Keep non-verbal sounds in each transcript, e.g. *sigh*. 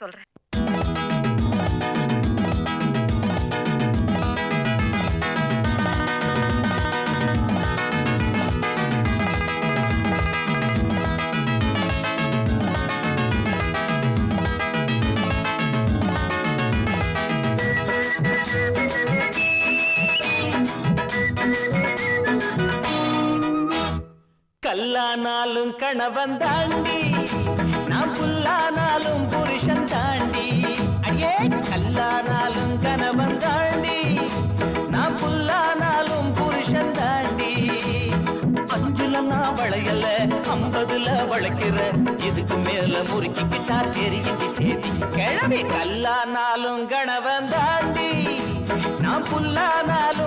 சொல்றேன். கல்லானாலும் கணவன் தாண்டி நான் புல்லானாலும் ஐம்பதுல வளைக்கிற இதுக்கு மேல முறுக்கிக்கிட்டா தெரியுது சேதி. கிழவி கல்லானாலும் கணவன் தாண்டி நான் புல்லானாலும்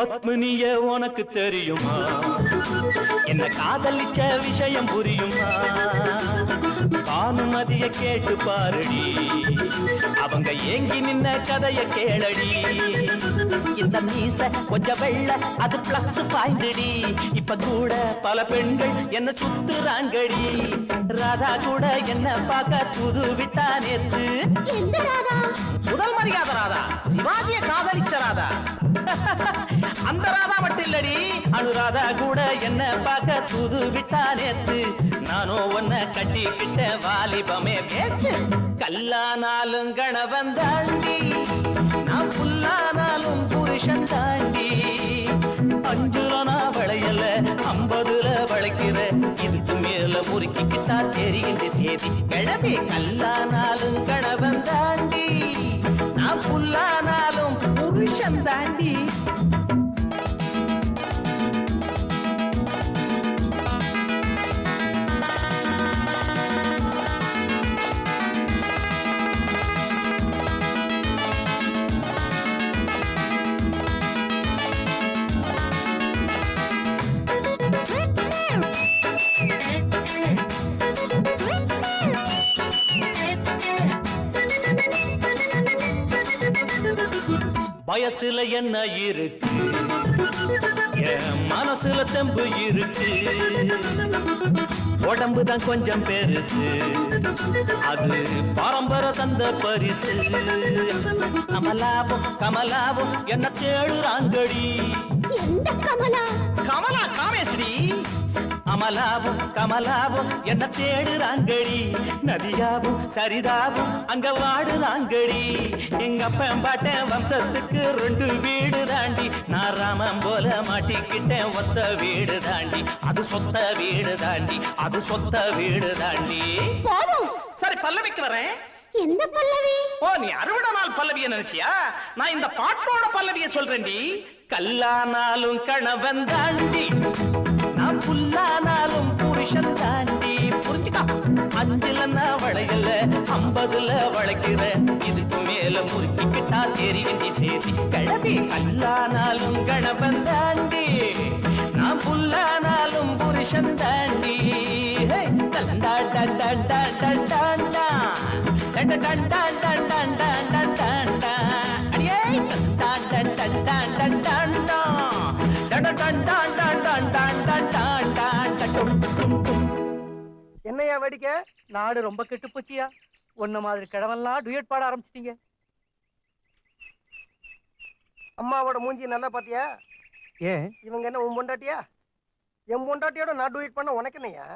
பத்மினிய உனக்கு தெரியுமா? என்ன காதலிச்ச விஷயம் புரியுமா? பானுமதிய கேட்டு பாருடி. அவங்க ஏங்கி நின்ன கதைய கேளடி. இந்த மீச கொஞ்சம் வெள்ள அது பிளக்ஸ் பாய்ந்துடி இப்ப கூட பல பெண்கள் என்ன சுத்துறாங்கடி. ராதா கூட என்ன பார்க்க புது விட்டா நேத்து முதல் மரியாதை ராதா. சிவாஜிய காதலிச்ச ராதா. *laughs* அந்த ராதா மட்டும் இல்லடி அனுராதா கூட என்ன பார்க்க தூது விட்டா நேத்து. நானும் உன்னை கட்டிக்கிட்ட வாலிபமே பேத்து கல்லானாலும் கணவன் தாண்டி நான் புல்லானாலும் புருஷன் தாண்டி. அஞ்சுல நான் வளையல ஐம்பதுல வளைக்கிற இதுக்கு மேல முறுக்கிக்கிட்டா தெரிகின்ற சேதி. கிழமை கல்லானாலும் கணவன் தாண்டி நான் புல்லானாலும் புருஷன் தாண்டி. வயசுல என்ன இருக்கு? என் மனசுல தெம்பு இருக்கு. உடம்பு தான் கொஞ்சம் பெருசு. அது பரம்பரை தந்த பரிசு. கமலாவும் கமலாவும் என்ன தேடுறாங்கடி. அமலாவும் கமலாவும் என்ன தேடுறாங்கடி. நதியாவும் சரிதாவும் அங்க வாடுறாங்கடி. எங்க அப்பன் பாட்டன் வம்சத்துக்கு ரெண்டு வீடு தாண்டி. நான் ராமன் போல மாட்டிக்கிட்டேன் ஒத்த வீடு தாண்டி. அது சொத்த வீடு தாண்டி அது சொத்த வீடு தாண்டி. போதும். சரி பல்லவிக்கு வரேன். எந்த பல்லவி? ஓ நீ அறுவடை நாள் பல்லவிய நினைச்சியா? நான் இந்த பாட்டோட பல்லவிய சொல்றேன்டி. கல்லானாலும் கணவன் தாண்டி. பதில வளைக்கிற இதுக்கு மேல முறுக்கிக்கிட்டா தெரிவிந்தி சேர்த்தி கிழவி கல்லானாலும் கணவன் தாண்டி நான் புல்லானாலும் புருஷன் தாண்டி என்னையா வேடிக்கை நாடு ரொம்ப கெட்டு போச்சியா ஒன்ன மாதிரி கிழவெல்லாம் டுயட் பாட ஆரம்பிச்சிட்டீங்க. அம்மாவோட மூஞ்சி நல்லா பாத்தியா? ஏன்? இவங்க என்ன உன் பொண்டாட்டியா? என் பொண்டாட்டியோட நான் டூயிட் பண்ண உனக்கு என்னையா